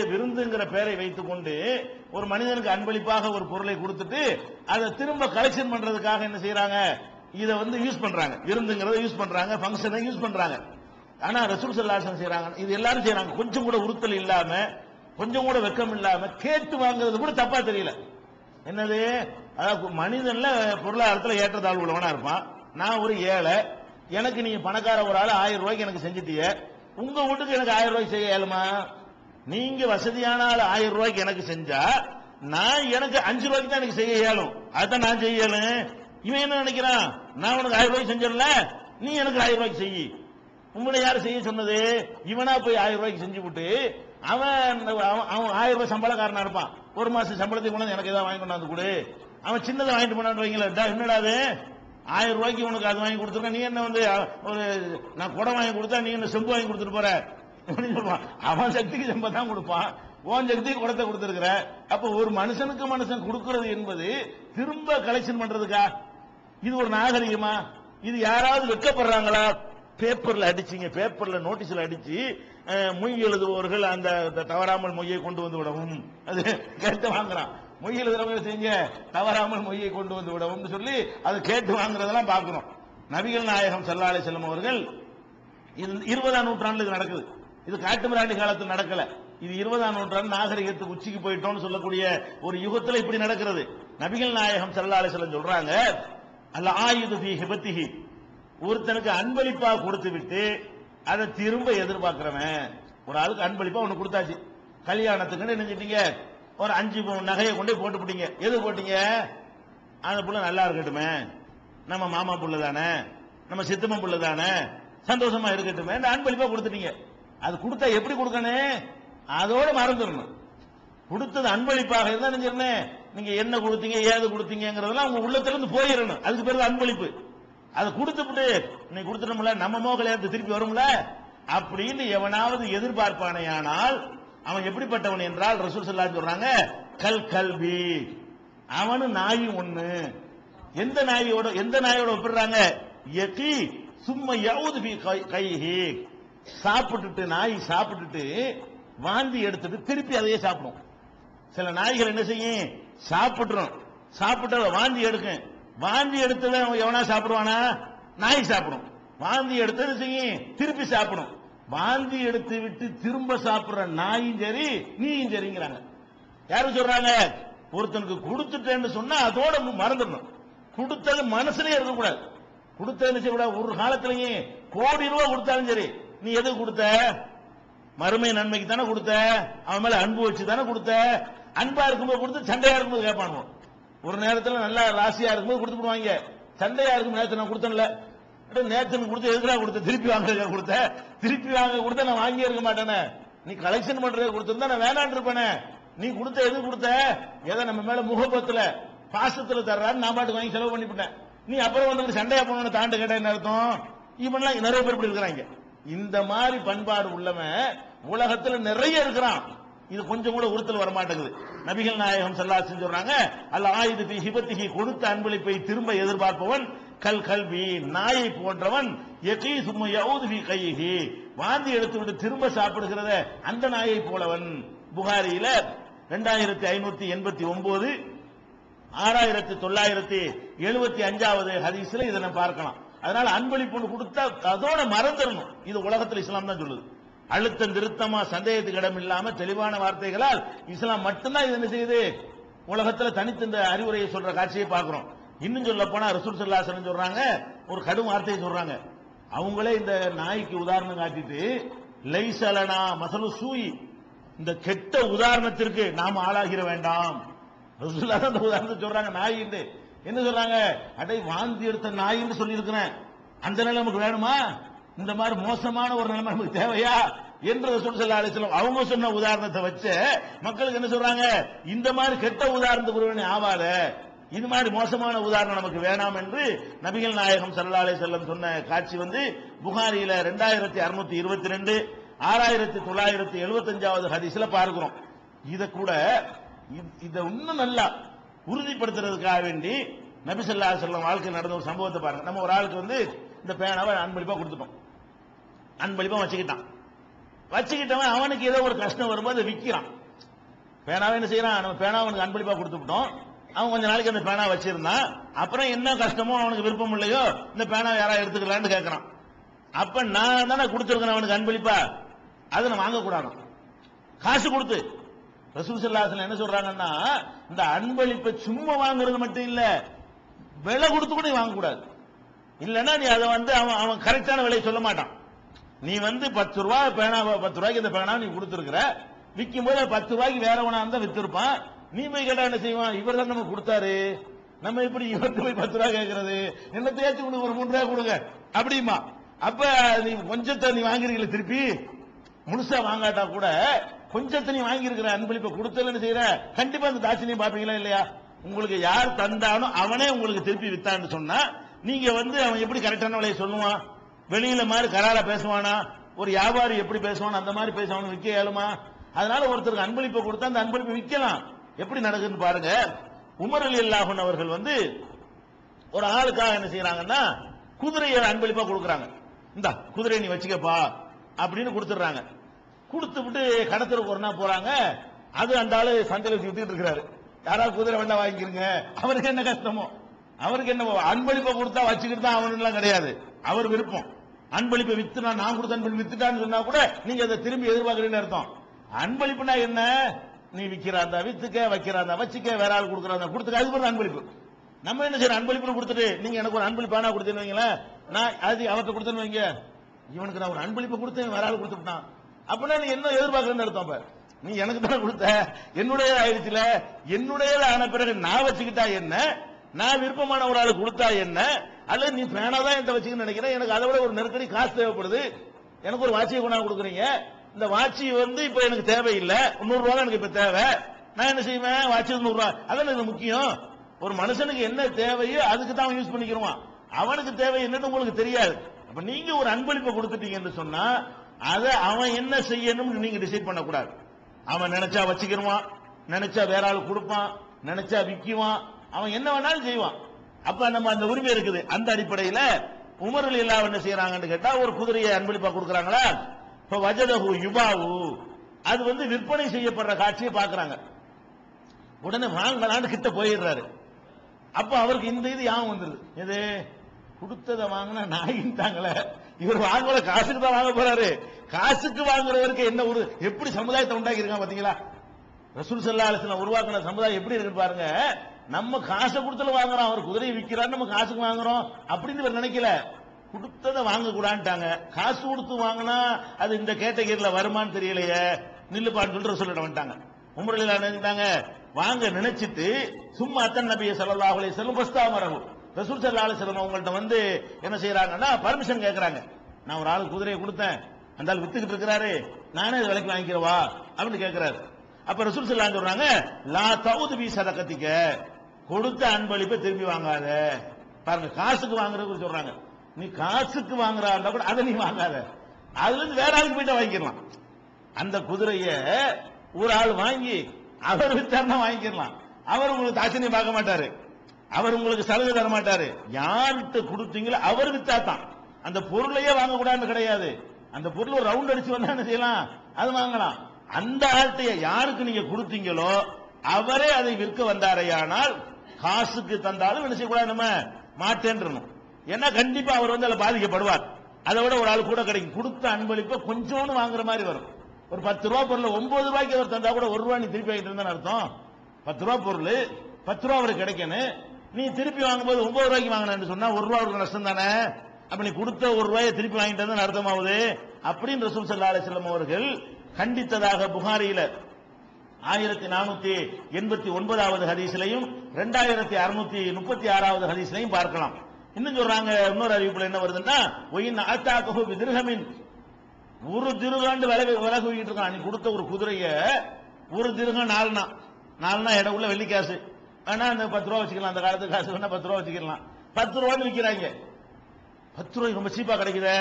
விருந்துங்கிற பெயரை வைத்துக்கொண்டு ஒரு மனிதனுக்கு அன்பளிப்பாக ஒரு பொருளை கொடுத்துட்டு அதை திரும்ப கலெக்ஷன் பண்றதுக்காக என்ன செய்யறாங்க இதை வந்து யூஸ் பண்றாங்க. விருந்துங்கிறத யூஸ் பண்றாங்க. ஃபங்க்ஷனை யூஸ் பண்றாங்க. ஆனா ரசூல் சல்லாசன் செய்யறாங்க இது எல்லாரும் செய்யறாங்க கொஞ்சம் கூட உறுத்தல் இல்லாம கொஞ்சம் கூட வெக்கம் இல்லாம கேட்டு வாங்குறது கூட தப்பா தெரியல. என்னது? அதாவது மனிதன்ல பொருளாதாரத்துல ஏற்றத்தாழ்வு உள்ளவனா இருப்பான். நான் ஒரு ஏழை. எனக்கு நீங்க பணக்கார ஒரு ஆள் ஆயிரம் ரூபாய்க்கு எனக்கு செஞ்சுட்டீங்க உங்க வீட்டுக்கு எனக்கு ஆயிரம் ரூபாய்க்கு செய்ய ஏழுமா நீங்க வசதியான ஆள் ஆயிரம் ரூபாய்க்கு எனக்கு செஞ்சா நான் எனக்கு அஞ்சு ரூபாய்க்கு தான் எனக்கு செய்ய இயலும். அதான் நான் செய்ய இயலும். இவன் என்ன நினைக்கிறான்? நான் உனக்கு ஆயிரம் ரூபாய்க்கு செஞ்சிடல நீ எனக்கு ஆயிரம் ரூபாய்க்கு செய். உங்களை யார் செய்ய சொன்னது? இவனா போய் ஆயிரம் ரூபாய்க்கு செஞ்சு விட்டு அவன் அவன் அவன் ஆயிரம் ரூபாய் சம்பளக்காரனா இருப்பான். ஒரு மாசம் சம்பளத்தை கொண்டு எனக்கு ஏதாவது வாங்கி கொண்டாந்து கொடு. அவன் சின்னதை வாங்கிட்டு போனான்றீங்களா வைங்களேன். என்னடா அது? ஆயிரம் ரூபாய்க்கு உனக்கு அது வாங்கி கொடுத்துருக்கேன். நீ என்ன வந்து ஒரு நான் குடம் வாங்கி கொடுத்தா நீ என்ன செம்பு வாங்கி கொடுத்துட்டு போற? அவன் சக்திக்கு செம்பை தான் கொடுப்பான். ஓன் சக்திக்கு குடத்தை கொடுத்துருக்கிற. அப்ப ஒரு மனுஷனுக்கு மனுஷன் கொடுக்கிறது என்பது திரும்ப கலெக்ஷன் பண்றதுக்கா? இது ஒரு நாகரிகமா? இது யாராவது வெட்கப்படுறாங்களா? பேப்பர்ல அடிச்சீங்க. பேப்பர்ல நோட்டீஸ்ல அடிச்சு மொய் எழுதுபவர்கள் அந்த தவறாமல் மொய்யை கொண்டு வந்து விடவும். அது கேட்டு வாங்குறான். மொய் எழுதுறவங்க செய்யுங்க? தவறாமல் மொய்யை கொண்டு வந்து விடவும் சொல்லி அது கேட்டு வாங்குறதெல்லாம் பார்க்கணும். நபிகள் நாயகம் சல்லாலை செல்லும் அவர்கள் இருபதாம் நூற்றாண்டுக்கு நடக்குது. இது காட்டுமிராண்டி காலத்தில் நடக்கல. இது இருபதாம் நூற்றாண்டு நாகரிகத்துக்கு உச்சிக்கு போயிட்டோம்னு சொல்லக்கூடிய ஒரு யுகத்தில் இப்படி நடக்கிறது. நபிகள் நாயகம் சல்லா அலிஸ்லம் சொல்றாங்க அல்ல ஆயுத தீ ஹிபத்திஹி. ஒருத்தனுக்கு அன்பளிப்பா கொடுத்து விட்டு அதை திரும்ப எதிர்பார்க்கிறவன் ஒரு ஆளுக்கு அன்பளிப்பா ஒன்று கொடுத்தாச்சு. கல்யாணத்துக்குன்னு நினைச்சிட்டீங்க ஒரு அஞ்சு நகையை கொண்டு போட்டு போட்டுப்பீங்க எது போட்டீங்க? அந்த புள்ள நல்லா இருக்கட்டுமே. நம்ம மாமா புள்ள தானே நம்ம சித்தம்மன் புள்ள தானே சந்தோஷமா இருக்கட்டுமே. இந்த அன்பளிப்பா கொடுத்துட்டீங்க. அது கொடுத்தா எப்படி கொடுக்கணும்? அதோட மறந்துடணும். கொடுத்தது அன்பளிப்பாக இருந்தா நினைச்சிருந்தேன் நீங்க என்ன கொடுத்தீங்க ஏது கொடுத்தீங்கிறதெல்லாம் உங்க உள்ளத்திலிருந்து போயிடணும் அதுக்கு பேர் தான் அன்பளிப்பு. அதை கொடுத்துட்டு நீ கொடுத்துட்டோம்ல நம்ம மோ கல்யாணத்துக்கு திருப்பி வரும்ல? அப்படின்னு எவனாவது எதிர்பார்ப்பானையானால் அவன் எப்படிப்பட்டவன் என்றால் ரசூல் ஸல்லல்லாஹு சொல்றாங்க கல் கல்வி அவனு நாய் ஒண்ணு. எந்த நாயோட எந்த நாயோட ஒப்பிடுறாங்க? யகி சும்மா யாவது கைஹி. சாப்பிட்டுட்டு நாய் சாப்பிட்டுட்டு வாந்தி எடுத்துட்டு திருப்பி அதையே சாப்பிடும். சில நாய்கள் என்ன செய்யும்? சாப்பிட்டுரும். சாப்பிட்டு வாந்தி எடுக்கும். வாந்தி எடுத்ததை எவனா சாப்பிடுவானா? நாய் சாப்பிடும். வாந்தி எடுத்தது செய்யும்? திருப்பி சாப்பிடும். வாந்தி எடுத்து விட்டு திரும்ப சாப்பிடுற நாயும் சரி நீயும் சரிங்கிறாங்க. யாரு சொல்றாங்க? ஒருத்தனுக்கு கொடுத்துட்டேன்னு சொன்னா அதோட மறந்துடணும். கொடுத்தது மனசுலயே இருக்கக்கூடாது. கொடுத்தது செய்யக்கூடாது? ஒரு காலத்திலேயே கோடி ரூபாய் கொடுத்தாலும் சரி நீ எது கொடுத்த? மறுமை நன்மைக்கு தானே கொடுத்த? அவன் மேல அன்பு வச்சு தானே கொடுத்த? அன்பா இருக்கும்போது கொடுத்து சண்டையா இருக்கும்போது கேட்பானுவோம் ஒரு நேரத்தில் நல்லா ராசியா இருக்கும்போது கொடுத்து போடுவாங்க சண்டையா இருக்கும் நேரத்தை நான் கொடுத்தேன்ல. நேத்தன் கொடுத்து எதுக்குடா கொடுத்த? திருப்பி வாங்க கொடுத்த? திருப்பி வாங்க கொடுத்த நான் வாங்கி இருக்க மாட்டேனே. நீ கலெக்ஷன் பண்றதை கொடுத்திருந்தா நான் வேணான்னு இருப்பேனே. நீ கொடுத்த எது கொடுத்த? எதை நம்ம மேல முகபத்துல பாசத்துல தர்றாரு நான் பாட்டுக்கு வாங்கி செலவு பண்ணிவிட்டேன். நீ அப்புறம் வந்து சண்டையா போனோன்னு தாண்டு கேட்ட என்ன அர்த்தம்? இவன்லாம் நிறைய பேர் இப்படி இருக்கிறாங்க. இந்த மாதிரி பண்பாடு உள்ளவன் உலகத்துல நிறைய இருக்கிறான். இது கொஞ்சம் கூட உறுத்தல் வர மாட்டேங்குது நபிகள் நாயகம் சல்லாசன் சொல்றாங்க அல்ல ஆயுதத்தை பி ஹிபத்திகி கொடுத்த அன்பளிப்பை திரும்ப எதிர்பார்ப்பவன் கல் கல்வி நாயை போன்றவன் எகி சும்மா யவுது பி வாந்தி எடுத்து விட்டு திரும்ப சாப்பிடுகிறத அந்த நாயை போலவன். புகாரியில ரெண்டாயிரத்தி ஐநூத்தி எண்பத்தி ஒன்பது ஆறாயிரத்தி தொள்ளாயிரத்தி எழுபத்தி அஞ்சாவது ஹதீஸ்ல இதை நம்ம பார்க்கலாம். அதனால அன்பளிப்பு ஒன்று கொடுத்தா அதோட மறந்துடணும். இது உலகத்தில் இஸ்லாம் தான் சொல்லுது. அழுத்தம் திருத்தமா சந்தேகத்துக்கு இடம் இல்லாம தெளிவான வார்த்தைகளால் இஸ்லாம் மட்டும்தான் இது என்ன செய்யுது? உலகத்தில் தனித்து இந்த அறிவுரையை சொல்ற காட்சியை பார்க்கிறோம். இன்னும் சொல்ல போனா ரசூல் சல்லாசன் சொல்றாங்க ஒரு கடும் வார்த்தையை சொல்றாங்க. அவங்களே இந்த நாய்க்கு உதாரணம் காட்டிட்டு லைசலனா மசலு சூய். இந்த கெட்ட உதாரணத்திற்கு நாம் ஆளாகிற வேண்டாம். ரசூல்லா அந்த உதாரணத்தை சொல்றாங்க நாய் என்ன சொல்றாங்க? அடை வாந்தி எடுத்த நாயின்னு சொல்லி இருக்கிறேன் அந்த நிலை நமக்கு வேணுமா? இந்த மாதிரி மோசமான ஒரு நிலைமை நமக்கு தேவையா? என்று ரசூல் ஸல்லல்லாஹு அவங்க சொன்ன உதாரணத்தை வச்சு மக்களுக்கு என்ன சொல்றாங்க? இந்த மாதிரி கெட்ட உதாரணத்துக்கு ஒருவனே ஆவாத. இது மாதிரி மோசமான உதாரணம் நமக்கு வேணாம் என்று நபிகள் நாயகம் ஸல்லல்லாஹு அலைஹி சொன்ன காட்சி வந்து புகாரியில ரெண்டாயிரத்தி அறுநூத்தி இருபத்தி ரெண்டு ஆறாயிரத்தி தொள்ளாயிரத்தி எழுபத்தஞ்சாவது ஹதீஸ்ல பார்க்கிறோம். இதை கூட இ- இன்னும் நல்லா உறுதிப்படுத்துறதுக்காக வேண்டி நபிசல்லா ஸல்லல்லாஹு வாழ்க்கை நடந்த ஒரு சம்பவத்தை பாருங்க. நம்ம ஒரு ஆளுக்கு வந்து இந்த பேனாவை அன்பளிப்பா கொடுத்துட்டோம். அன்பளிப்பா வச்சுக்கிட்டான். வச்சுக்கிட்டவன் அவனுக்கு ஏதோ ஒரு கஷ்டம் வரும்போது அதை பேனாவை என்ன செய்யறான்? நம்ம பேனாவை அவனுக்கு அன்பளிப்பா கொடுத்துட்டோம் அவன் கொஞ்ச நாளைக்கு அந்த பேனா வச்சிருந்தான். அப்புறம் என்ன கஷ்டமோ அவனுக்கு விருப்பம் இல்லையோ இந்த பேனா யாரா எடுத்துக்கலான்னு கேட்கறான் அப்ப நான் தானே கொடுத்துருக்கேன் அவனுக்கு அன்பளிப்பா. அதை நான் வாங்கக்கூடாது காசு கொடுத்து. ரசூல் என்ன சொல்றாங்கன்னா இந்த அன்பளிப்பை சும்மா வாங்குறது மட்டும் இல்ல விலை கொடுத்து கூட நீ வாங்கக்கூடாது. இல்லைன்னா நீ அதை வந்து அவன் அவன் கரெக்டான விலையை சொல்ல மாட்டான். நீ வந்து பத்து ரூபா பேனா பத்து ரூபாய்க்கு இந்த பேனா நீ கொடுத்துருக்கிற விற்கும் போது பத்து ரூபாய்க்கு வேறவனா இருந்தா வித்திருப்பான். நீ போய் கேட்டா என்ன செய்வான்? இவர் தான் நம்ம கொடுத்தாரு. நம்ம இப்படி இவருக்கு போய் பத்து ரூபா கேட்கறது என்ன தேய்ச்சி கொடுங்க ஒரு மூணு ரூபாய் கொடுங்க. அப்படிமா அப்ப நீ கொஞ்சத்தை நீ வாங்குறீங்களே திருப்பி. முழுசா வாங்காட்டா கூட கொஞ்சத்தை நீ வாங்கியிருக்கிற அன்பளிப்பை கொடுத்தலன்னு செய்யற? கண்டிப்பா அந்த தாட்சியம் பாப்பீங்களா இல்லையா? உங்களுக்கு யார் தந்தானோ அவனே உங்களுக்கு திருப்பி வித்தான்னு சொன்னா நீங்க வந்து அவன் எப்படி கரெக்டான விலையை சொல்லுவான்? வெளியில மாதிரி கராரா பேசுவானா? ஒரு வியாபாரி எப்படி பேசுவான்? அந்த மாதிரி பேசுவான் விற்க இயலுமா? அதனால ஒருத்தருக்கு அன்பளிப்பை கொடுத்தா அந்த அன்பளிப்பை விற்கலாம். எப்படி நடக்குதுன்னு பாருங்க. உமர் அலி அல்லாஹன் அவர்கள் வந்து ஒரு ஆளுக்காக என்ன செய்யறாங்கன்னா குதிரையை அன்பளிப்பா கொடுக்குறாங்க. இந்த குதிரையை நீ வச்சுக்கப்பா. அப்படின்னு கொடுத்துடுறாங்க. கொடுத்து விட்டு கடத்தருக்கு ஒரு நாள் போறாங்க. அது அந்த ஆளு சந்தையில் வச்சு வித்துட்டு இருக்கிறாரு. யாராவது குதிரை வேண்டாம் வாங்கிக்கிறீங்க அவருக்கு என்ன கஷ்டமோ? அவருக்கு என்ன அன்பளிப்பை கொடுத்தா வச்சுக்கிட்டு தான் அவனுலாம் கிடையாது. அவர் விருப்பம். அன்பளிப்பை வித்துனா நான் கொடுத்த அன்பளிப்பு வித்துட்டான்னு சொன்னா கூட நீங்க அதை திரும்பி எதிர்பார்க்கறீங்கன்னு அர்த்தம். அன்பளிப்புனா என்ன? நீ விற்கிறாந்தா வித்துக்க வைக்கிறாந்தா வச்சுக்க வேற ஆள் கொடுக்குறாந்தா கொடுத்துக்க. அது ஒரு அன்பளிப்பு. நம்ம என்ன செய்யறோம் அன்பளிப்பு கொடுத்துட்டு நீங்க எனக்கு ஒரு அன்பளிப்பு ஆனா வைங்களேன். நான் அது அவர்கிட்ட கொடுத்தேன்னு வைங்க. இவனுக்கு நான் ஒரு அன்பளிப்பு கொடுத்தேன் வேற ஆள் கொடுத்துட்டான் அப்படின்னா நீ என்ன எதிர்பார்க்கறேன்னு அர்த்தம் அப்ப? நீ எனக்கு தானே கொடுத்த? என்னுடைய ஆயிடுச்சுல? என்னுடைய ஆன பிறகு நான் வச்சுக்கிட்டா என்ன? நான் விருப்பமான ஒரு ஆளு கொடுத்தா என்ன? அல்லது நீ பேனா தான் என்கிட்ட வச்சுக்கன்னு நினைக்கிறேன் எனக்கு அதை விட ஒரு நெருக்கடி காசு தேவைப்படுது. எனக்கு ஒரு வாட்சியை கொண்டாந்து கொடுக்குறீங்க. இந்த வாட்சி வந்து இப்ப எனக்கு தேவையில்லை. நூறு ரூபா எனக்கு இப்ப தேவை. நான் என்ன செய்வேன்? வாட்சி நூறு ரூபா. அதான் எனக்கு முக்கியம்? ஒரு மனுஷனுக்கு என்ன தேவையோ அதுக்கு தான் அவன் யூஸ் பண்ணிக்கிறோம் அவனுக்கு தேவை என்னன்னு உங்களுக்கு தெரியாது. அப்ப நீங்க ஒரு அன்பளிப்பை கொடுத்துட்டீங்கன்னு சொன்னா அதை அவன் என்ன செய்யணும்னு நீங்க டிசைட் பண்ணக்கூடாது. அவன் நினைச்சா வச்சுக்கிடுவான் நினைச்சா வேற ஆள் கொடுப்பான் நினைச்சா விக்குவான் அவன் என்ன வேணாலும் செய்வான். அப்ப நம்ம அந்த உரிமை இருக்குது. அந்த அடிப்படையில உமரில் எல்லாம் என்ன செய்யறாங்கன்னு கேட்டா ஒரு குதிரையை அன்பளிப்பா கொடுக்கறாங்களா? இப்ப வஜதகு யுபாவு. அது வந்து விற்பனை செய்யப்படுற காட்சியை பாக்குறாங்க உடனே வாங்கலான்னு கிட்ட போயிடுறாரு. அப்ப அவருக்கு இந்த இது யாவும் வந்துருது. எது? கொடுத்ததை வாங்கினா நாயின்ட்டாங்களே இவர் வாங்கல காசுக்கு தான் வாங்க போறாரு. காசுக்கு வாங்குறவருக்கு என்ன ஒரு எப்படி சமுதாயத்தை உண்டாக்கி இருக்கான் பாத்தீங்களா? ரசூல் சல்லா அலிஸ்லாம் உருவாக்குன சமுதாயம் எப்படி இருக்கு பாருங்க. நம்ம காசை கொடுத்துல வாங்குறோம் அவர் குதிரையை விற்கிறார் நம்ம காசுக்கு வாங்குறோம் அப்படின்னு இவர் நினைக்கல. கொடுத்ததை வாங்க கூடான்ட்டாங்க காசு கொடுத்து வாங்கினா அது இந்த கேட்டகரியில வருமான்னு தெரியலையே. நில்லுப்பான்னு சொல்லிட்டு சொல்லிட வந்துட்டாங்க உமரில் நினைச்சிட்டாங்க வாங்க நினைச்சிட்டு சும்மா அத்தன் நபியை ஸல்லல்லாஹு செல்லும் பஸ்தா மரபு ரசூல் ஸல்லல்லாஹு அலைஹி அவங்கள்ட்ட வந்து என்ன செய்யறாங்கன்னா பர்மிஷன் கேட்கறாங்க நான் ஒரு ஆள் குதிரையை கொடுத்தேன். அந்த ஆள் வித்துக்கிட்டு இருக்கிறாரு. நானே இது விலைக்கு வாங்கிக்கிறவா? அப்படின்னு கேட்கிறாரு அப்ப ரசூல் ஸல்லல்லாஹு சொல்றாங்க லா தவுது பி சதக்கத்திக்க கொடுத்த அன்பளிப்பை திருப்பி வாங்காத. பாருங்க காசுக்கு வாங்குறது சொல்றாங்க. நீ காசுக்கு வாங்குறா இருந்தா கூட அதை நீ வாங்காத. அதுல இருந்து வேற ஆளுக்கு போயிட்டு வாங்கிக்கலாம். அந்த குதிரைய ஒரு ஆள் வாங்கி அவர் வித்தாருன்னா வாங்கிக்கலாம். அவர் உங்களுக்கு தாட்சணியம் பார்க்க மாட்டாரு. அவர் உங்களுக்கு சலுகை தர மாட்டாரு யார்கிட்ட கொடுத்தீங்களோ அவர் வித்தா தான் அந்த பொருளையே வாங்கக்கூடாதுன்னு கிடையாது. அந்த பொருள் ஒரு ரவுண்ட் அடிச்சு வந்தா என்ன செய்யலாம்? அது வாங்கலாம். அந்த ஆட்டைய யாருக்கு நீங்க கொடுத்தீங்களோ அவரே அதை விற்க வந்தாரையானால் காசுக்கு தந்தாலும் என்ன செய்யக்கூடாது நம்ம? மாட்டேன்றணும். ஏன்னா கண்டிப்பா அவர் வந்து அதில் பாதிக்கப்படுவார். அதை விட ஒரு ஆள் கூட கிடைக்கும். கொடுத்த அன்பளிப்பை கொஞ்சோன்னு வாங்குற மாதிரி வரும். ஒரு பத்து ரூபா பொருள் ஒன்பது ரூபாய்க்கு அவர் தந்தா கூட ஒரு ரூபா நீ திருப்பி வாங்கிட்டு இருந்தா அர்த்தம். பத்து ரூபா பொருள் பத்து ரூபா அவருக்கு கிடைக்கணும். நீ திருப்பி வாங்கும்போது ஒன்பது ரூபாய்க்கு வாங்கினு சொன்னா ஒரு ரூபா நஷ்டம் தானே? அப்ப நீ கொடுத்த ஒரு ரூபாயை திருப்பி வாங்கிட்டு வந்து அர்த்தமாகுது. அப்படின்னு ரசூல் சல்லா அலிஸ்லாம் அவர்கள் கண்டித்ததாக புகாரியில ஆயிரத்தி நானூத்தி எண்பத்தி ஒன்பதாவது ஹதீஸ்லையும் ரெண்டாயிரத்தி அறுநூத்தி முப்பத்தி ஆறாவது ஹதீஸ்லையும் பார்க்கலாம். இன்னும் சொல்றாங்க இன்னொரு அறிவிப்புல என்ன வருதுன்னா ஒயின் ஆத்தாக்கஹு திருகமின் ஒரு திருகாண்டு விலகு விலகு இருக்கான் நீ கொடுத்த ஒரு குதிரைய ஒரு திருகம் நாலுனா நாலுனா இடம் உள்ள வெள்ளி காசு வேணா அந்த பத்து ரூபா வச்சுக்கலாம். அந்த காலத்து காசு வேணா பத்து ரூபா வச்சுக்கலாம். பத்து ரூபான்னு விற்கிறாங்க பத்து ரூபாய் ரொம்ப சீப்பா கிடைக்குதே.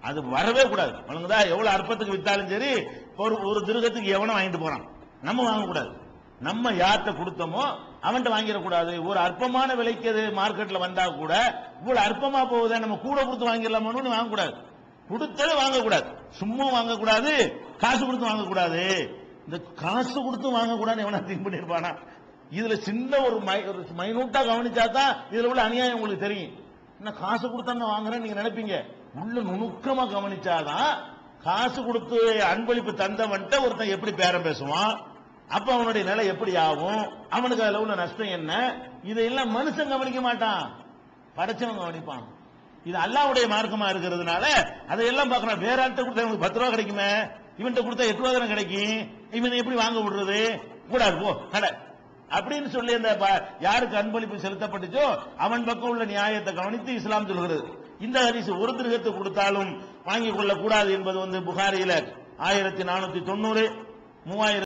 அது வரவே கூடாது. வழங்குதா எவ்வளவு அற்பத்துக்கு வித்தாலும் சரி ஒரு ஒரு திருகத்துக்கு எவனும் வாங்கிட்டு போறான். நம்ம வாங்கக்கூடாது. நம்ம யார்கிட்ட கொடுத்தோமோ அவன்கிட்ட வாங்கிடக்கூடாது. ஒரு அற்பமான விலைக்கு அது மார்க்கெட்ல வந்தா கூட இவ்வளவு அற்பமா போகுதே நம்ம கூட கொடுத்து வாங்கிடலாமோன்னு வாங்கக்கூடாது. கொடுத்ததை வாங்கக்கூடாது. சும்மா வாங்கக்கூடாது. காசு கொடுத்து வாங்கக்கூடாது. இந்த காசு கொடுத்து வாங்கக்கூடாதுன்னு எவனா திங்க் பண்ணிருப்பானா இதுல சின்ன ஒரு மை- ஒரு மைனூட்டா கவனிச்சா தான் இதுல உள்ள அநியாயம் உங்களுக்கு தெரியும். என்ன காசு கொடுத்தா நான் வாங்குறேன்னு நீங்க நினைப்பீங்க? உள்ள நுணுக்கமா கவனிச்சாதான் காசு கொடுத்து அன்பளிப்பு தந்தவன்ட்ட ஒருத்தன் எப்படி பேரம் பேசுவான்? அப்ப அவனுடைய நிலை எப்படி ஆகும்? அவனுக்கு அதுல உள்ள நஷ்டம் என்ன? இதையெல்லாம் மனுஷன் கவனிக்க மாட்டான். படைச்சவன் கவனிப்பான். இது அல்லாவுடைய மார்க்கமா இருக்கிறதுனால அதையெல்லாம் பார்க்கணும். வேற ஆள்கிட்ட கொடுத்தா எனக்கு பத்து ரூபா கிடைக்குமே? இவன்கிட்ட கொடுத்தா எட்டு ரூபா தானே கிடைக்கும்? இவன் எப்படி வாங்க விடுறது? கூடாது போ கடை அப்படின்னு சொல்லி அந்த யாருக்கு அன்பளிப்பு செலுத்தப்பட்டுச்சோ அவன் பக்கம் உள்ள நியாயத்தை கவனித்து இஸ்லாம் சொல்கிறது. இந்த ஹரிசு ஒரு திருகத்தை கொடுத்தாலும் வாங்கிக் கொள்ளக் கூடாது என்பது வந்து புகாரியில ஆயிரத்தி நானூத்தி தொண்ணூறு மூவாயிரத்தி